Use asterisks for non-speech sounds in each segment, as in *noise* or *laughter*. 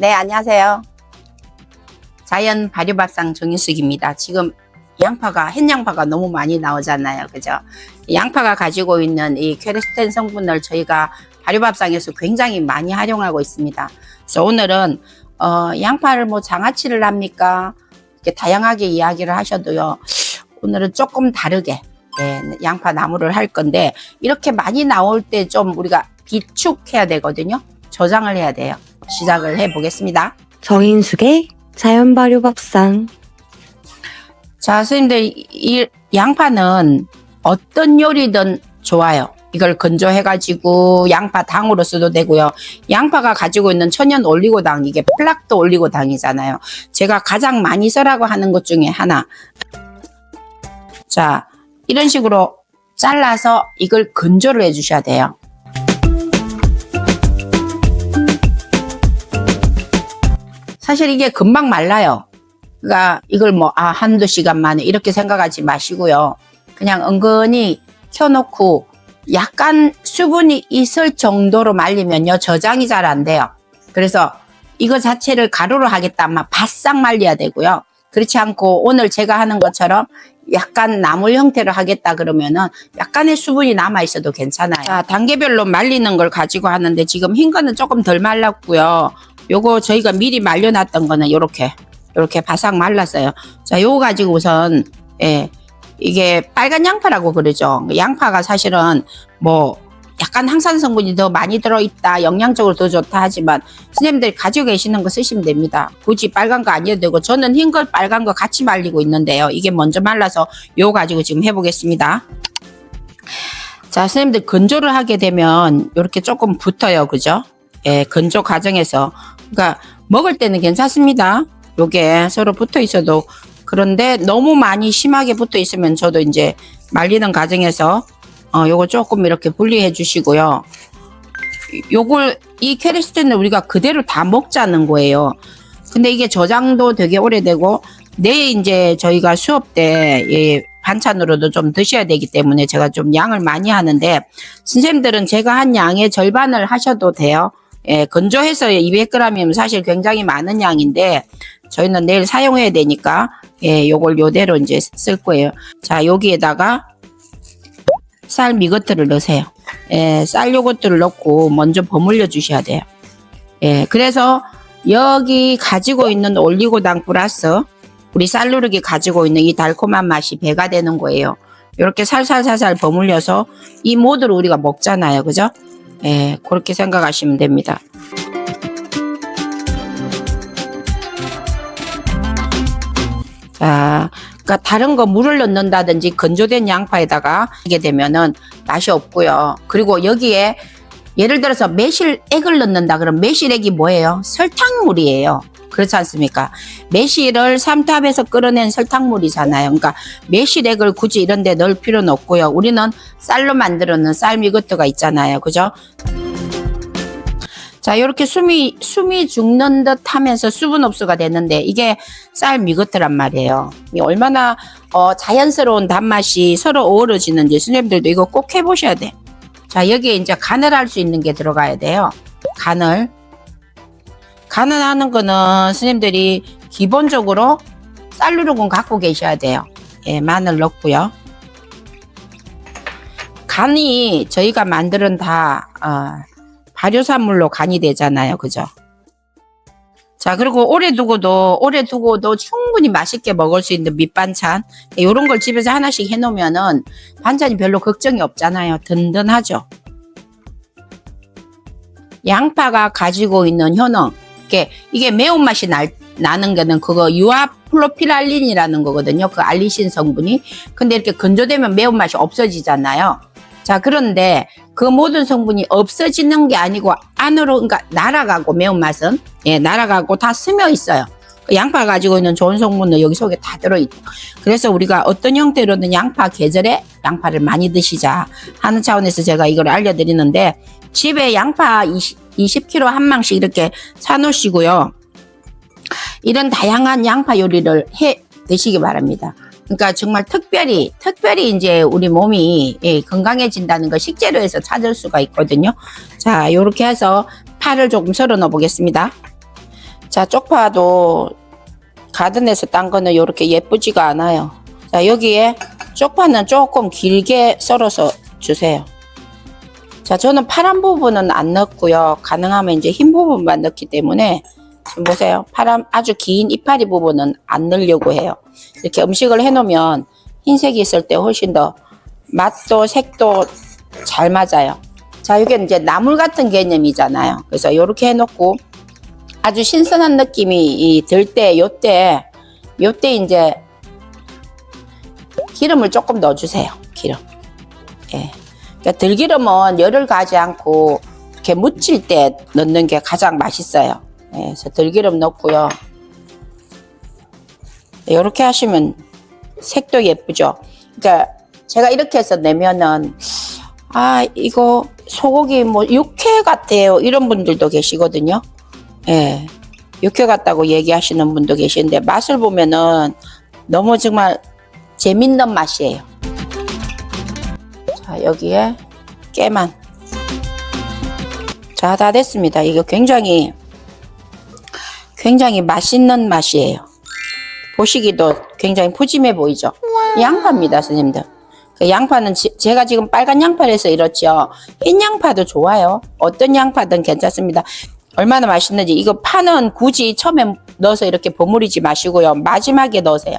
네, 안녕하세요. 자연 발효밥상 정유숙입니다. 지금 양파가, 햇양파가 너무 많이 나오잖아요. 그죠? 이 양파가 가지고 있는 이 퀘르스텐 성분을 저희가 발효밥상에서 굉장히 많이 활용하고 있습니다. 그래서 오늘은, 어, 양파를 뭐 장아찌를 합니까? 이렇게 다양하게 이야기를 하셔도요. 오늘은 조금 다르게, 예, 양파 나무를 할 건데, 이렇게 많이 나올 때 좀 우리가 비축해야 되거든요. 저장을 해야 돼요. 시작을 해 보겠습니다. 정인숙의 자연 발효 밥상 자, 선생님들, 이- 이 양파는 어떤 요리든 좋아요. 이걸 건조해가지고 양파 당으로 써도 되고요. 양파가 가지고 있는 천연 올리고당, 이게 플락도 올리고당이잖아요. 제가 가장 많이 써라고 하는 것 중에 하나. 자, 이런 식으로 잘라서 이걸 건조를 해주셔야 돼요. 사실 이게 금방 말라요. 그러니까 이걸 뭐, 아, 한두 시간 만에 이렇게 생각하지 마시고요. 그냥 은근히 켜놓고 약간 수분이 있을 정도로 말리면요. 저장이 잘 안 돼요. 그래서 이거 자체를 가루로 하겠다 하면 바싹 말려야 되고요. 그렇지 않고 오늘 제가 하는 것처럼 약간 나물 형태로 하겠다 그러면은 약간의 수분이 남아 있어도 괜찮아요. 자, 단계별로 말리는 걸 가지고 하는데 지금 흰 거는 조금 덜 말랐고요. 요거 저희가 미리 말려놨던 거는 요렇게 요렇게 바싹 말랐어요. 자, 요거 가지고 우선 예, 이게 빨간 양파라고 그러죠. 양파가 사실은 뭐 약간 항산 성분이 더 많이 들어있다, 영양적으로 더 좋다 하지만 선생님들이 가지고 계시는 거 쓰시면 됩니다. 굳이 빨간 거 아니어도 되고 저는 흰 걸 빨간 거 같이 말리고 있는데요. 이게 먼저 말라서 요거 가지고 지금 해보겠습니다. 자, 선생님들 건조를 하게 되면 이렇게 조금 붙어요. 그죠? 예, 건조 과정에서. 그러니까 먹을 때는 괜찮습니다. 요게 서로 붙어 있어도 그런데 너무 많이 심하게 붙어 있으면 저도 이제 말리는 과정에서 어, 요거 조금 이렇게 분리해 주시고요. 요걸 이 캐리스틴을 우리가 그대로 다 먹자는 거예요. 근데 이게 저장도 되게 오래되고 내일 이제 저희가 수업 때 예, 반찬으로도 좀 드셔야 되기 때문에 제가 좀 양을 많이 하는데 선생님들은 제가 한 양의 절반을 하셔도 돼요. 예, 건조해서 200g이면 사실 굉장히 많은 양인데 저희는 내일 사용해야 되니까 예, 요걸 요대로 이제 쓸 거예요. 자, 여기에다가 쌀 미것들을 넣으세요. 예, 쌀 요것들을 넣고 먼저 버물려 주셔야 돼요. 예, 그래서 여기 가지고 있는 올리고당 플러스 우리 쌀누르기 가지고 있는 이 달콤한 맛이 배가 되는 거예요. 이렇게 살살살살 버물려서 이 모두를 우리가 먹잖아요. 그죠? 예, 그렇게 생각하시면 됩니다. 자, 그러니까 다른 거 물을 넣는다든지 건조된 양파에다가 하게 되면은 맛이 없고요. 그리고 여기에 예를 들어서 매실액을 넣는다 그러면 매실액이 뭐예요? 설탕물이에요. 그렇지 않습니까? 매실을 삼탑에서 끓여낸 설탕물이잖아요. 그러니까 매실액을 굳이 이런 데 넣을 필요는 없고요. 우리는 쌀로 만들어 놓은 쌀미것도가 있잖아요. 그죠? 자, 이렇게 숨이, 숨이 죽는 듯 하면서 수분 흡수가 되는데 이게 쌀 미것트란 말이에요. 이 얼마나 어, 자연스러운 단맛이 서로 어우러지는지 선생님들도 이거 꼭 해보셔야 돼. 자, 여기에 이제 간을 할 수 있는 게 들어가야 돼요. 간을. 간을 하는 거는 선생님들이 기본적으로 쌀누르군 갖고 계셔야 돼요. 예, 마늘 넣고요. 간이 저희가 만드는 다, 어, 발효산물로 간이 되잖아요. 그죠? 자, 그리고 오래 두고도, 오래 두고도 충분히 맛있게 먹을 수 있는 밑반찬. 이런 걸 집에서 하나씩 해놓으면은 반찬이 별로 걱정이 없잖아요. 든든하죠. 양파가 가지고 있는 효능. 이게, 이게 매운맛이 날, 나는 거는 그거 유아플로필알린이라는 거거든요. 그 알리신 성분이. 근데 이렇게 건조되면 매운맛이 없어지잖아요. 자, 그런데 그 모든 성분이 없어지는 게 아니고 안으로, 그러니까 날아가고 매운맛은, 예, 날아가고 다 스며 있어요. 그 양파 가지고 있는 좋은 성분은 여기 속에 다 들어있고. 그래서 우리가 어떤 형태로든 양파 계절에 양파를 많이 드시자 하는 차원에서 제가 이걸 알려드리는데 집에 양파 20, 20kg 한 망씩 이렇게 사놓으시고요. 이런 다양한 양파 요리를 해 드시기 바랍니다. 그러니까 정말 특별히 특별히 이제 우리 몸이 예, 건강해진다는 거 식재료 에서 찾을 수가 있거든요. 자, 이렇게 해서 파를 조금 썰어 넣어 보겠습니다. 자, 쪽파도 가든에서 딴 거는 이렇게 예쁘지가 않아요. 자, 여기에 쪽파는 조금 길게 썰어서 주세요. 자, 저는 파란 부분은 안 넣고요. 가능하면 이제 흰 부분만 넣기 때문에 지금 보세요. 파란 아주 긴 이파리 부분은 안 넣으려고 해요. 이렇게 음식을 해놓으면 흰색이 있을 때 훨씬 더 맛도 색도 잘 맞아요. 자, 이게 이제 나물 같은 개념이잖아요. 그래서 이렇게 해놓고 아주 신선한 느낌이 들 때, 요때, 요때 이제 기름을 조금 넣어주세요. 기름. 예. 그러니까 들기름은 열을 가지 않고 이렇게 무칠 때 넣는 게 가장 맛있어요. 예, 그래서 들기름 넣고요. 이렇게 하시면 색도 예쁘죠. 그러니까 제가 이렇게 해서 내면은 아 이거 소고기 뭐 육회 같아요 이런 분들도 계시거든요. 예, 육회 같다고 얘기하시는 분도 계시는데 맛을 보면은 너무 정말 재밌는 맛이에요. 자 여기에 깨만 자 다 됐습니다. 이거 굉장히 굉장히 맛있는 맛이에요. 보시기도 굉장히 푸짐해 보이죠? 양파입니다, 선생님들. 그 양파는 지- 제가 지금 빨간 양파를 해서 이렇죠. 흰 양파도 좋아요. 어떤 양파든 괜찮습니다. 얼마나 맛있는지 이거 파는 굳이 처음에 넣어서 이렇게 버무리지 마시고요. 마지막에 넣으세요.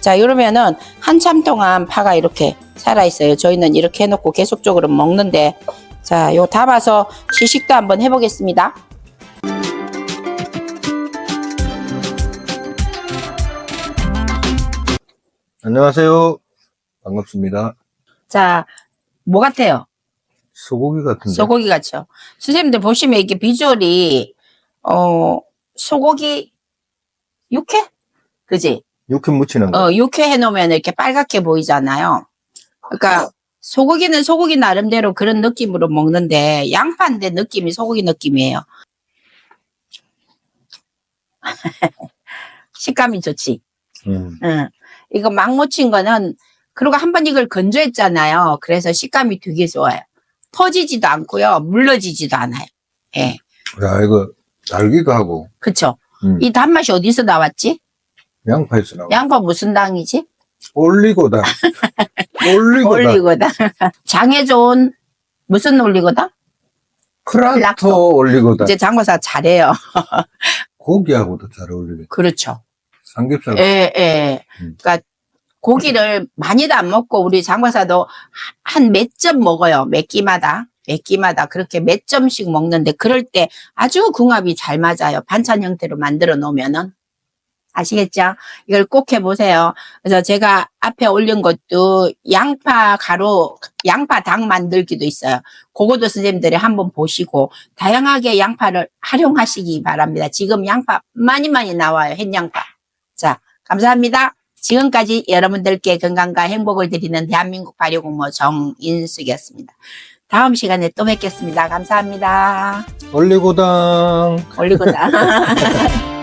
자, 이러면은 한참 동안 파가 이렇게 살아 있어요. 저희는 이렇게 해놓고 계속적으로 먹는데 자, 요 담아서 시식도 한번 해보겠습니다. 안녕하세요. 반갑습니다. 자, 뭐 같아요? 소고기 같은데. 소고기 같죠. 선생님들 보시면 이게 비주얼이 어 소고기 육회? 그지? 육회 무치는 거. 어 육회 해놓으면 이렇게 빨갛게 보이잖아요. 그러니까 소고기는 소고기 나름대로 그런 느낌으로 먹는데 양파인데 느낌이 소고기 느낌이에요. *laughs* 식감이 좋지. 음. 응. 이거 막 무친 거는 그리고 한 번 이걸 건조했잖아요. 그래서 식감이 되게 좋아요. 터지지도 않고요. 물러지지도 않아요. 예. 야, 이거 달기도 하고 그쵸? 음. 이 단맛이 어디서 나왔지? 양파에서 나와. 양파 무슨 당이지? 올리고당. *laughs* 올리고당. 올리고당. *laughs* 장에 좋은 무슨 올리고당? 크라토. 올리고당. 이제 장과사 잘해요. *laughs* 고기하고도 잘 어울리겠다. 그렇죠. 삼겹살. 예, 예. 음. 그러니까 고기를 많이도 안 먹고 우리 장과사도 한 몇 점 먹어요. 몇 끼마다. 몇 끼마다 그렇게 몇 점씩 먹는데 그럴 때 아주 궁합이 잘 맞아요. 반찬 형태로 만들어 놓으면은. 아시겠죠? 이걸 꼭 해보세요. 그래서 제가 앞에 올린 것도 양파 가루, 양파 당 만들기도 있어요. 그것도 선생님들이 한번 보시고 다양하게 양파를 활용하시기 바랍니다. 지금 양파 많이 많이 나와요. 햇양파. 자, 감사합니다. 지금까지 여러분들께 건강과 행복을 드리는 대한민국 발효공모 정인숙이었습니다. 다음 시간에 또 뵙겠습니다. 감사합니다. 올리고당. 올리고다. *laughs*